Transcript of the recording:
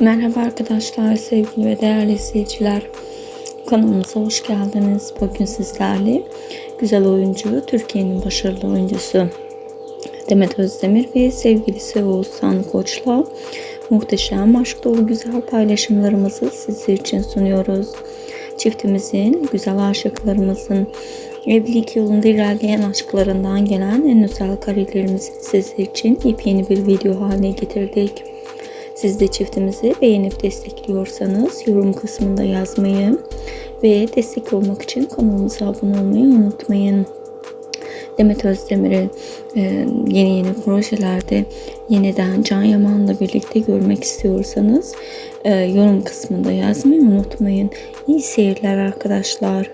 Merhaba arkadaşlar, sevgili ve değerli izleyiciler. Kanalımıza hoş geldiniz. Bugün sizlerle güzel oyuncu, Türkiye'nin başarılı oyuncusu Demet Özdemir ve sevgilisi Oğuzhan Koç'la muhteşem, aşk dolu güzel paylaşımlarımızı sizler için sunuyoruz. Çiftimizin, güzel aşıklarımızın evlilik yolunda ilerleyen aşklarından gelen en özel karelerimizi sizler için yepyeni bir video haline getirdik. Siz de çiftimizi beğenip destekliyorsanız yorum kısmında yazmayı ve destek olmak için kanalımıza abone olmayı unutmayın. Demet Özdemir'i e, yeni yeni projelerde yeniden Can Yaman'la birlikte görmek istiyorsanız e, yorum kısmında yazmayı unutmayın. İyi seyirler arkadaşlar.